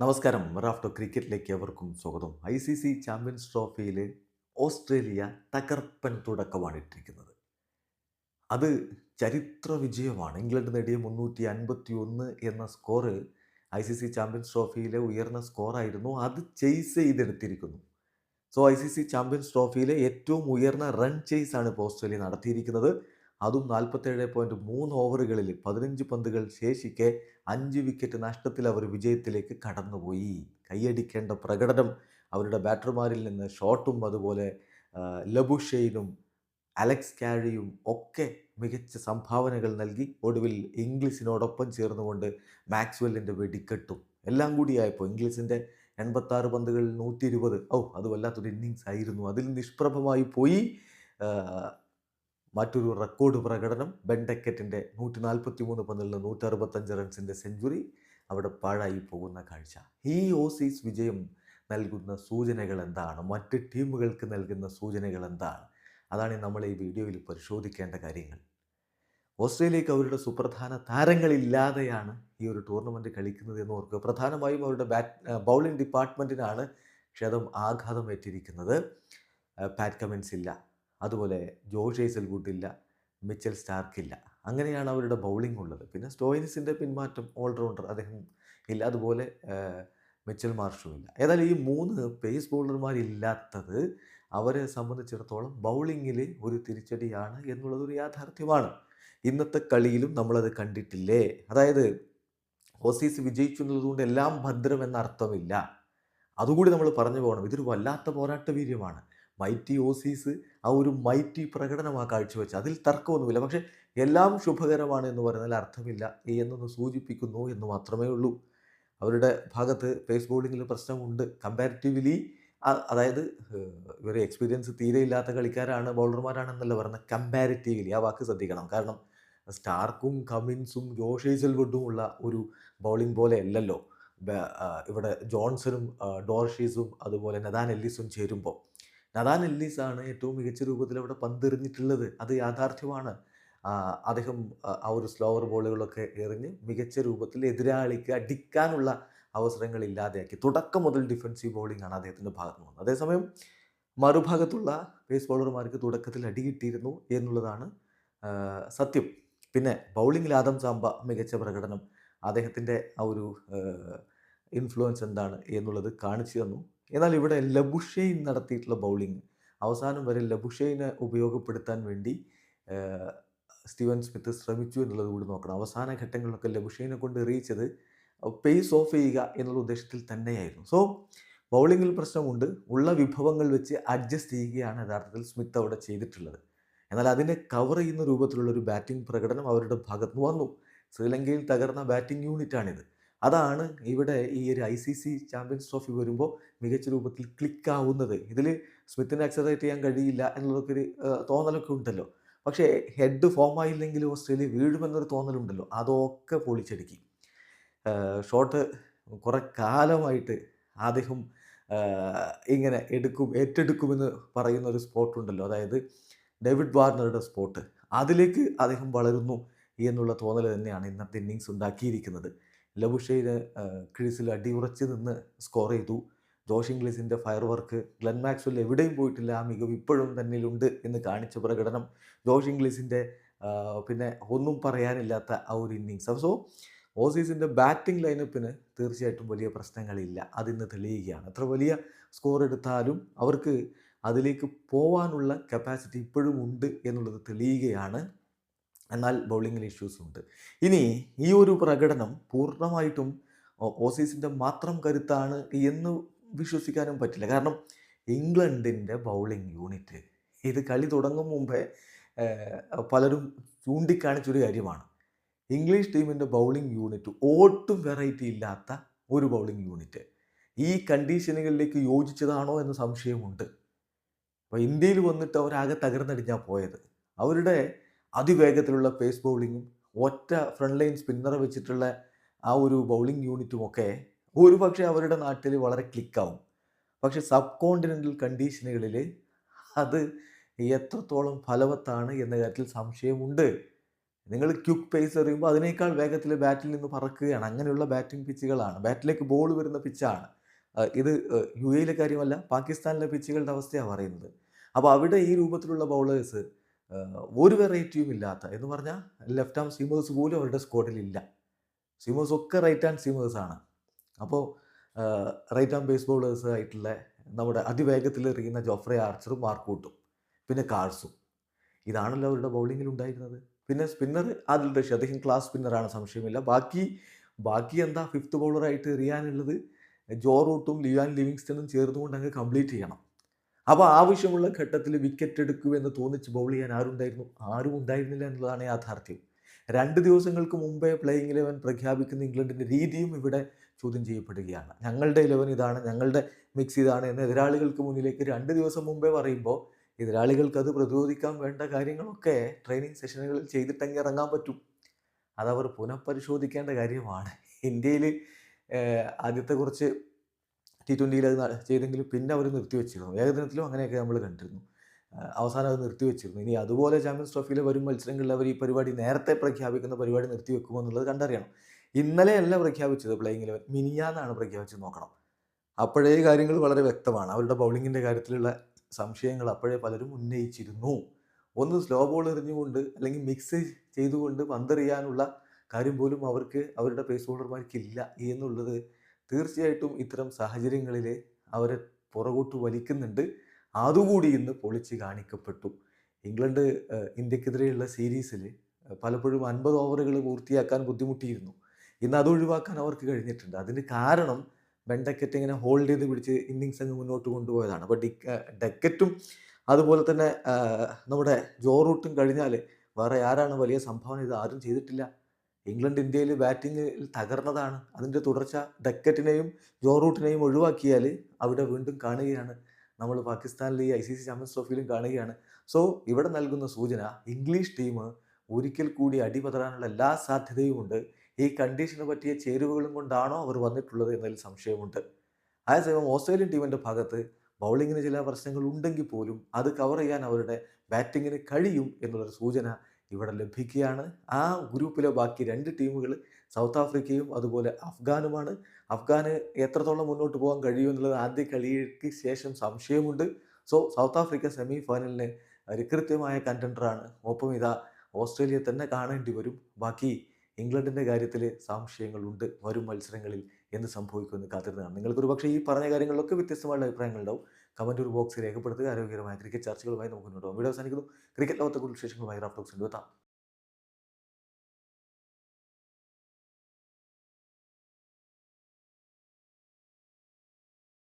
നമസ്കാരം. റാഫ്റ്റോ ക്രിക്കറ്റിലേക്ക് എവർക്കും സ്വാഗതം. ഐ സി സി ചാമ്പ്യൻസ് ട്രോഫിയിൽ ഓസ്ട്രേലിയ തകർപ്പൻ തുടക്കമാണ് ഇട്ടിരിക്കുന്നത്. അത് ചരിത്ര വിജയമാണ്. ഇംഗ്ലണ്ട് നേടിയ മുന്നൂറ്റി അൻപത്തി ഒന്ന് എന്ന score I C C champions ട്രോഫിയിലെ ഉയർന്ന സ്കോറായിരുന്നു. അത് chase ചെയ്തെടുത്തിരിക്കുന്നു. So I C C champions ട്രോഫിയിലെ ഏറ്റവും ഉയർന്ന റൺ ചെയ്സാണ് ഇപ്പോൾ ഓസ്ട്രേലിയ നടത്തിയിരിക്കുന്നത്. അതും നാൽപ്പത്തേഴ് പോയിന്റ് മൂന്ന് ഓവറുകളിൽ പതിനഞ്ച് പന്തുകൾ ശേഷിക്കെ അഞ്ച് വിക്കറ്റ് നഷ്ടത്തിൽ അവർ വിജയത്തിലേക്ക് കടന്നുപോയി. കൈയടിക്കേണ്ട പ്രകടനം അവരുടെ ബാറ്റർമാരിൽ നിന്ന് ഷോട്ടും അതുപോലെ ലബുഷെയ്നും അലക്സ് കാരിയും ഒക്കെ മികച്ച സംഭാവനകൾ നൽകി ഒടുവിൽ ഇംഗ്ലീഷിനോടൊപ്പം ചേർന്നുകൊണ്ട് മാക്സ്വെല്ലിന്റെ വെടിക്കെട്ടും എല്ലാം കൂടിയായപ്പോൾ ഇംഗ്ലീഷിന്റെ എൺപത്താറ് പന്തുകളിൽ നൂറ്റി ഇരുപത് ഓ അത് വല്ലാത്തൊരു ഇന്നിങ്സ് ആയിരുന്നു. അതിൽ നിഷ്പ്രഭമായി പോയി മറ്റൊരു റെക്കോർഡ് പ്രകടനം ബെൻ ടെക്കറ്റിന്റെ നൂറ്റി നാൽപ്പത്തി മൂന്ന് പന്തിലുള്ള നൂറ്റി അറുപത്തഞ്ച് റൺസിന്റെ സെഞ്ചുറി അവിടെ പാഴായി പോകുന്ന കാഴ്ച. ഈ ഓസീസ് വിജയം നൽകുന്ന സൂചനകൾ എന്താണ്? മറ്റ് ടീമുകൾക്ക് നൽകുന്ന സൂചനകൾ എന്താണ്? അതാണ് നമ്മൾ ഈ വീഡിയോയിൽ പരിശോധിക്കേണ്ട കാര്യങ്ങൾ. ഓസ്ട്രേലിയക്ക് അവരുടെ സുപ്രധാന താരങ്ങളില്ലാതെയാണ് ഈ ഒരു ടൂർണമെന്റ് കളിക്കുന്നത് എന്ന് ഓർക്കുക. പ്രധാനമായും അവരുടെ ബാറ്റ് ബൗളിംഗ് ഡിപ്പാർട്ട്മെന്റിനാണ് ക്ഷതം ആഘാതമേറ്റിരിക്കുന്നത്. പാറ്റ് കമൻസ് ഇല്ല. അതുപോലെ ജോഷ് ഹേസൽവുഡ് ഇല്ല മിച്ചൽ സ്റ്റാർക്കില്ല. അങ്ങനെയാണ് അവരുടെ ബൗളിംഗ് ഉള്ളത്. പിന്നെ സ്റ്റോയിനിസിന്റെ പിന്മാറ്റം ഓൾറൗണ്ടർ അദ്ദേഹം ഇല്ല. അതുപോലെ മിച്ചൽ മാർഷും ഇല്ല. ഏതായാലും ഈ മൂന്ന് പേസ് ബൗളർമാരില്ലാത്തത് അവരെ സംബന്ധിച്ചിടത്തോളം ബൗളിങ്ങിൽ ഒരു തിരിച്ചടിയാണ് എന്നുള്ളത് ഒരു യാഥാർത്ഥ്യമാണ്. ഇന്നത്തെ കളിയിലും നമ്മളത് കണ്ടിട്ടില്ലേ? അതായത് ഓസീസ് വിജയിച്ചു എന്നുള്ളതുകൊണ്ട് എല്ലാം ഭദ്രം എന്ന അർത്ഥമില്ല. അതുകൂടി നമ്മൾ പറഞ്ഞു പോകണം. ഇതൊരു വല്ലാത്ത പോരാട്ട വീര്യമാണ്. മൈറ്റി ഓസീസ് ആ ഒരു മൈറ്റി പ്രകടനം ആ കാഴ്ചവെച്ച്. അതിൽ തർക്കമൊന്നുമില്ല. പക്ഷേ എല്ലാം ശുഭകരമാണ് എന്ന് പറഞ്ഞാൽ അർത്ഥമില്ല. എന്നൊന്ന് സൂചിപ്പിക്കുന്നു എന്ന് മാത്രമേ ഉള്ളൂ. അവരുടെ ഭാഗത്ത് പേസ് ബോളിങ്ങിൽ പ്രശ്നമുണ്ട്. കമ്പാരിറ്റീവ്ലി അതായത് ഇവർ എക്സ്പീരിയൻസ് തീരെ ഇല്ലാത്ത കളിക്കാരാണ് ബൗളർമാരാണെന്നല്ല പറയുന്നത് കമ്പാരിറ്റീവ്ലി ആ വാക്ക് ശ്രദ്ധിക്കണം. കാരണം സ്റ്റാർക്കും കമിൻസും ജോഷ് ഹേസൽവുഡും ഉള്ള ഒരു ബൗളിംഗ് പോലെ അല്ലല്ലോ. ഇവിടെ ജോൺസനും ഡോർഷീസും അതുപോലെ നദാൻ എല്ലിസും ചേരുമ്പോൾ. നദാൻ എല്ലീസാണ് ഏറ്റവും മികച്ച രൂപത്തിൽ അവിടെ പന്തെറിഞ്ഞിട്ടുള്ളത്. അത് യാഥാർത്ഥ്യമാണ്. അദ്ദേഹം ആ, ഒരു സ്ലോവർ ബോളുകളൊക്കെ എറിഞ്ഞ് മികച്ച രൂപത്തിൽ എതിരാളിക്ക് അടിക്കാനുള്ള അവസരങ്ങൾ ഇല്ലാതെയാക്കി. തുടക്കം മുതൽ ഡിഫൻസീവ് ബോളിംഗ് ആണ് അദ്ദേഹത്തിന്റെ ഭാഗത്ത് നിന്ന് അതേസമയം മറുഭാഗത്തുള്ള പേസ് ബോളർമാർക്ക് തുടക്കത്തിൽ അടി കിട്ടിയിരുന്നു എന്നുള്ളതാണ് സത്യം. പിന്നെ ബൗളിംഗിൽ ആദം സാമ്പ മികച്ച പ്രകടനം അദ്ദേഹത്തിന്റെ ആ ഒരു ഇൻഫ്ലുവൻസ് എന്താണ് എന്നുള്ളത് കാണിച്ചു തന്നു. എന്നാൽ ഇവിടെ ലബുഷെയിൻ നടത്തിയിട്ടുള്ള ബൗളിംഗ്. അവസാനം വരെ ലബുഷെയിനെ ഉപയോഗപ്പെടുത്താൻ വേണ്ടി സ്റ്റീവൻ സ്മിത്ത് ശ്രമിച്ചു എന്നുള്ളത് കൂടി നോക്കണം. അവസാന ഘട്ടങ്ങളിലൊക്കെ ലബുഷെയിനെ കൊണ്ട് എറിയിച്ചത് പേസ് ഓഫ് ചെയ്യുക എന്നുള്ള ഉദ്ദേശത്തിൽ തന്നെയായിരുന്നു. സോ ബൗളിങ്ങിൽ പ്രശ്നമുണ്ട്. ഉള്ള വിഭവങ്ങൾ വെച്ച് അഡ്ജസ്റ്റ് ചെയ്യുകയാണ് യഥാർത്ഥത്തിൽ സ്മിത്ത് അവിടെ ചെയ്തിട്ടുള്ളത്. എന്നാൽ അതിനെ കവർ ചെയ്യുന്ന രൂപത്തിലുള്ള ഒരു ബാറ്റിംഗ് പ്രകടനം അവരുടെ ഭാഗത്ത് വന്നു. ശ്രീലങ്കയിൽ തകർന്ന ബാറ്റിംഗ് യൂണിറ്റാണിത്. അതാണ് ഇവിടെ ഈ ഒരു I C C champions trophy വരുമ്പോൾ മികച്ച രൂപത്തിൽ ക്ലിക്ക് ആവുന്നത് ഇതിൽ സ്മിത്തിനെ അക്സറേറ്റ് ചെയ്യാൻ കഴിയില്ല എന്നുള്ളതൊക്കെ ഒരു തോന്നലൊക്കെ ഉണ്ടല്ലോ. പക്ഷേ ഹെഡ് ഫോം ആയില്ലെങ്കിൽ ഓസ്ട്രേലിയ വീഴുമെന്നൊരു തോന്നലുണ്ടല്ലോ. അതൊക്കെ പൊളിച്ചടുക്കി. ഷോട്ട് കുറെ കാലമായിട്ട് അദ്ദേഹം ഇങ്ങനെ എടുക്കും ഏറ്റെടുക്കുമെന്ന് പറയുന്ന ഒരു സ്പോട്ട് ഉണ്ടല്ലോ. അതായത് ഡേവിഡ് വാർണറുടെ സ്പോട്ട് അതിലേക്ക് അദ്ദേഹം വളരുന്നു എന്നുള്ള തോന്നൽ തന്നെയാണ് ഇന്നത്തെ ഇന്നിങ്സ് ഉണ്ടാക്കിയിരിക്കുന്നത്. ലബുഷെയ്ന് ക്രീസിൽ അടിയുറച്ച് നിന്ന് സ്കോർ ചെയ്തു. ജോഷ് ഇംഗ്ലീസിന്റെ ഫയർ വർക്ക് ഗ്ലെൻ മാക്സ്വെൽ എവിടെയും പോയിട്ടില്ല. ആ മികവ് ഇപ്പോഴും തന്നിലുണ്ട് എന്ന് കാണിച്ച പ്രകടനം ജോഷ് ഇംഗ്ലീസിന്റെ പിന്നെ ഒന്നും പറയാനില്ലാത്ത ആ ഒരു ഇന്നിങ്സ് സോ ഓസീസിന്റെ ബാറ്റിംഗ് ലൈനപ്പിന് തീർച്ചയായിട്ടും വലിയ പ്രശ്നങ്ങളില്ല. അതിന്ന് തെളിയുകയാണ്. അത്ര വലിയ സ്കോർ എടുത്താലും അവർക്ക് അതിലേക്ക് പോവാനുള്ള കപ്പാസിറ്റി ഇപ്പോഴും ഉണ്ട് എന്നുള്ളത് തെളിയുകയാണ്. എന്നാൽ ബൗളിങ്ങിൽ ഇഷ്യൂസ് ഉണ്ട്. ഇനി ഈ ഒരു പ്രകടനം പൂർണമായിട്ടും ഓസീസിന്റെ മാത്രം കരുത്താണ് എന്ന് വിശ്വസിക്കാനും പറ്റില്ല. കാരണം ഇംഗ്ലണ്ടിന്റെ ബൗളിംഗ് യൂണിറ്റ് ഇത് കളി തുടങ്ങും മുമ്പേ പലരും ചൂണ്ടിക്കാണിച്ചൊരു കാര്യമാണ്. ഇംഗ്ലീഷ് ടീമിന്റെ ബൗളിംഗ് യൂണിറ്റ് ഒട്ടും വെറൈറ്റി ഇല്ലാത്ത ഒരു ബൗളിംഗ് യൂണിറ്റ്. ഈ കണ്ടീഷനുകളിലേക്ക് യോജിച്ചതാണോ എന്ന് സംശയമുണ്ട്. അപ്പോൾ ഇന്ത്യയിൽ വന്നിട്ട് അവരാകെ തകർന്നടിഞ്ഞാൽ പോയത്. അവരുടെ അതിവേഗത്തിലുള്ള പേസ് ബൗളിങ്ങും ഒറ്റ ഫ്രണ്ട് ലൈൻ സ്പിന്നറെ വെച്ചിട്ടുള്ള ആ ഒരു ബൗളിംഗ് യൂണിറ്റും ഒക്കെ ഒരു പക്ഷേ അവരുടെ നാട്ടിൽ വളരെ ക്ലിക്കാവും പക്ഷെ സബ് കോണ്ടിനെന്റൽ കണ്ടീഷനുകളിൽ അത് എത്രത്തോളം ഫലവത്താണ് എന്ന കാര്യത്തിൽ സംശയമുണ്ട്. നിങ്ങൾ ക്യുക്ക് പേസ് എറിയുമ്പോൾ അതിനേക്കാൾ വേഗത്തിൽ ബാറ്റിൽ നിന്ന് പറക്കുകയാണ്. അങ്ങനെയുള്ള ബാറ്റിംഗ് പിച്ചുകളാണ് ബാറ്റിലേക്ക് ബോൾ വരുന്ന പിച്ചാണ് ഇത് യു എയിലെ കാര്യമല്ല പാകിസ്ഥാനിലെ പിച്ചുകളുടെ അവസ്ഥയാണ് പറയുന്നത്. അപ്പോൾ അവിടെ ഈ രൂപത്തിലുള്ള ബൗളേഴ്സ് ഒരു വെറൈറ്റിയും ഇല്ലാത്ത എന്ന് പറഞ്ഞാൽ ലെഫ്റ്റ് ആം സീമേഴ്സ് പോലും അവരുടെ സ്ക്വാഡിലില്ല സീമേഴ്സ് ഒക്കെ റൈറ്റ് ആൻഡ് സീമേഴ്സ് ആണ്. അപ്പോൾ റൈറ്റ് ആം ബേസ് ബോളേഴ്സ് ആയിട്ടുള്ള നമ്മുടെ അതിവേഗത്തിൽ എറിയുന്ന ജോഫ്രെ ആർച്ചറും മാർക്കൂട്ടും പിന്നെ കാർസും ഇതാണല്ലോ അവരുടെ ബൗളിങ്ങിൽ ഉണ്ടായിരുന്നത്. പിന്നെ സ്പിന്നർ ആദിൽ റഷീദ് അദ്ദേഹം ക്ലാസ് സ്പിന്നറാണ് സംശയമില്ല. ബാക്കി ബാക്കി എന്താ ഫിഫ്ത്ത് ബൗളറായിട്ട് എറിയാനുള്ളത്? ജോ റൂട്ടും ലിയാൻ ലിവിങ്സ്റ്റണും ചേർന്നുകൊണ്ട് അങ്ങ് കംപ്ലീറ്റ് ചെയ്യണം. അപ്പോൾ ആവശ്യമുള്ള ഘട്ടത്തിൽ വിക്കറ്റ് എടുക്കുമെന്ന് തോന്നിച്ച് ബൗൾ ചെയ്യാൻ ആരുണ്ടായിരുന്നു? ആരും ഉണ്ടായിരുന്നില്ല എന്നുള്ളതാണ് യാഥാർത്ഥ്യം. രണ്ട് ദിവസങ്ങൾക്ക് മുമ്പേ പ്ലേയിങ് ഇലവൻ പ്രഖ്യാപിക്കുന്ന ഇംഗ്ലണ്ടിന്റെ രീതിയും ഇവിടെ ചോദ്യം ചെയ്യപ്പെടുകയാണ്. ഞങ്ങളുടെ ഇലവൻ ഇതാണ് ഞങ്ങളുടെ മിക്സ് ഇതാണ് എന്ന് എതിരാളികൾക്ക് മുന്നിലേക്ക് രണ്ട് ദിവസം മുമ്പേ പറയുമ്പോൾ എതിരാളികൾക്ക് അത് പ്രതിരോധിക്കാൻ വേണ്ട കാര്യങ്ങളൊക്കെ ട്രെയിനിങ് സെഷനുകളിൽ ചെയ്തിട്ടെങ്കിൽ ഇറങ്ങാൻ പറ്റും. അതവർ പുനഃപരിശോധിക്കേണ്ട കാര്യമാണ്. ഇന്ത്യയിൽ ആദ്യത്തെ കുറച്ച് ടി ട്വന്റിയിൽ അത് ചെയ്തെങ്കിലും പിന്നെ അവർ നിർത്തിവെച്ചിരുന്നു. ഏകദിനത്തിലും അങ്ങനെയൊക്കെ നമ്മൾ കണ്ടിരുന്നു. അവസാനം അത് നിർത്തിവെച്ചിരുന്നു. ഇനി അതുപോലെ ചാമ്പ്യൻസ് ട്രോഫിയിലെ വരും മത്സരങ്ങളിൽ അവർ ഈ പരിപാടി നേരത്തെ പ്രഖ്യാപിക്കുന്ന പരിപാടി നിർത്തിവെക്കുമോ എന്നുള്ളത് കണ്ടറിയണം. ഇന്നലെയല്ല പ്രഖ്യാപിച്ചത് പ്ലേയിങ് ഇലവൻ മിനിയാന്നാണ് പ്രഖ്യാപിച്ചത് നോക്കണം. അപ്പോഴേ കാര്യങ്ങൾ വളരെ വ്യക്തമാണ്. അവരുടെ ബൗളിങ്ങിന്റെ കാര്യത്തിലുള്ള സംശയങ്ങൾ അപ്പോഴേ പലരും ഉന്നയിച്ചിരുന്നു. ഒന്ന് സ്ലോ ബോൾ എറിഞ്ഞുകൊണ്ട് അല്ലെങ്കിൽ മിക്സ് ചെയ്തുകൊണ്ട് പന്തെറിയാനുള്ള കാര്യം പോലും അവർക്ക് അവരുടെ പേസ് ബോളർമാർക്കില്ല എന്നുള്ളത് തീർച്ചയായിട്ടും ഇത്തരം സാഹചര്യങ്ങളിൽ അവരെ പുറകോട്ട് വലിക്കുന്നുണ്ട്. അതുകൂടി ഇന്ന് പൊളിച്ച് കാണിക്കപ്പെട്ടു. ഇംഗ്ലണ്ട് ഇന്ത്യക്കെതിരെയുള്ള സീരീസിൽ പലപ്പോഴും അൻപത് ഓവറുകൾ പൂർത്തിയാക്കാൻ ബുദ്ധിമുട്ടിയിരുന്നു. ഇന്ന് അത് ഒഴിവാക്കാൻ അവർക്ക് കഴിഞ്ഞിട്ടുണ്ട്. അതിന് കാരണം ബെൻഡക്കറ്റ് ഇങ്ങനെ ഹോൾഡ് ചെയ്ത് പിടിച്ച് ഇന്നിങ്സ് അങ്ങ് മുന്നോട്ട് കൊണ്ടുപോയതാണ്. അപ്പോൾ ഡിക്ക ഡക്കറ്റും അതുപോലെ തന്നെ നമ്മുടെ ജോറൂട്ടും കഴിഞ്ഞാൽ വേറെ ആരാണ് വലിയ സംഭാവന ഇത് ആരും ചെയ്തിട്ടില്ല. ഇംഗ്ലണ്ട് ഇന്ത്യയിൽ ബാറ്റിങ്ങിൽ തകർന്നതാണ്. അതിന്റെ തുടർച്ച ഡക്കറ്റിനെയും ജോ റൂട്ടിനെയും ഒഴിവാക്കിയാൽ അവിടെ വീണ്ടും കാണുകയാണ്. നമ്മൾ പാകിസ്ഥാനിൽ ഈ ഐ സി സി ചാമ്പ്യൻസ് ട്രോഫിയിലും കാണുകയാണ്. സോ ഇവിടെ നൽകുന്ന സൂചന ഇംഗ്ലീഷ് ടീം ഒരിക്കൽ കൂടി അടിപതറാനുള്ള എല്ലാ സാധ്യതയുമുണ്ട്. ഈ കണ്ടീഷന് പറ്റിയ ചേരുവകളും കൊണ്ടാണോ അവർ വന്നിട്ടുള്ളത് എന്നതിൽ സംശയമുണ്ട്. അതേസമയം ഓസ്ട്രേലിയൻ ടീമിന്റെ ഭാഗത്ത് ബൗളിങ്ങിന് ചില പ്രശ്നങ്ങൾ ഉണ്ടെങ്കിൽ പോലും അത് കവർ ചെയ്യാൻ അവരുടെ ബാറ്റിങ്ങിന് കഴിയും എന്നുള്ളൊരു സൂചന ഇവിടെ ലഭിക്കുകയാണ്. ആ ഗ്രൂപ്പിലെ ബാക്കി രണ്ട് ടീമുകൾ സൗത്ത് ആഫ്രിക്കയും അതുപോലെ അഫ്ഗാനുമാണ്. അഫ്ഗാന് എത്രത്തോളം മുന്നോട്ട് പോകാൻ കഴിയും എന്നുള്ളത് ആദ്യ കളിക്ക് ശേഷം സംശയമുണ്ട്. സോ സൗത്ത് ആഫ്രിക്ക സെമി ഫൈനലിന് ഒരു കൃത്യമായ കണ്ടൻഡറാണ്. ഒപ്പം ഇതാ ഓസ്ട്രേലിയ തന്നെ കാണേണ്ടി വരും. ബാക്കി ഇംഗ്ലണ്ടിന്റെ കാര്യത്തിൽ സംശയങ്ങളുണ്ട്. വരും മത്സരങ്ങളിൽ എന്ത് സംഭവിക്കുമെന്ന് കാത്തിരുന്നതാണ്. നിങ്ങൾക്ക് ഒരു പക്ഷേ ഈ പറഞ്ഞ കാര്യങ്ങളിലൊക്കെ വ്യത്യസ്തമായ അഭിപ്രായങ്ങളുണ്ടാവും. കമന്റ് ഒരു ബോക്സ് രേഖപ്പെടുത്തുക. ആരോഗ്യകരമായ ക്രിക്കറ്റ് ചർച്ചകളുമായി നമുക്ക് മുന്നോട്ട് വീഡിയോ അവസാനിക്കുന്നു. ക്രിക്കറ്റ് ലോകത്തെ കൂടുതൽ വിശേഷങ്ങളുമായി റാഫ്റ്റോക്സ് എത്താം.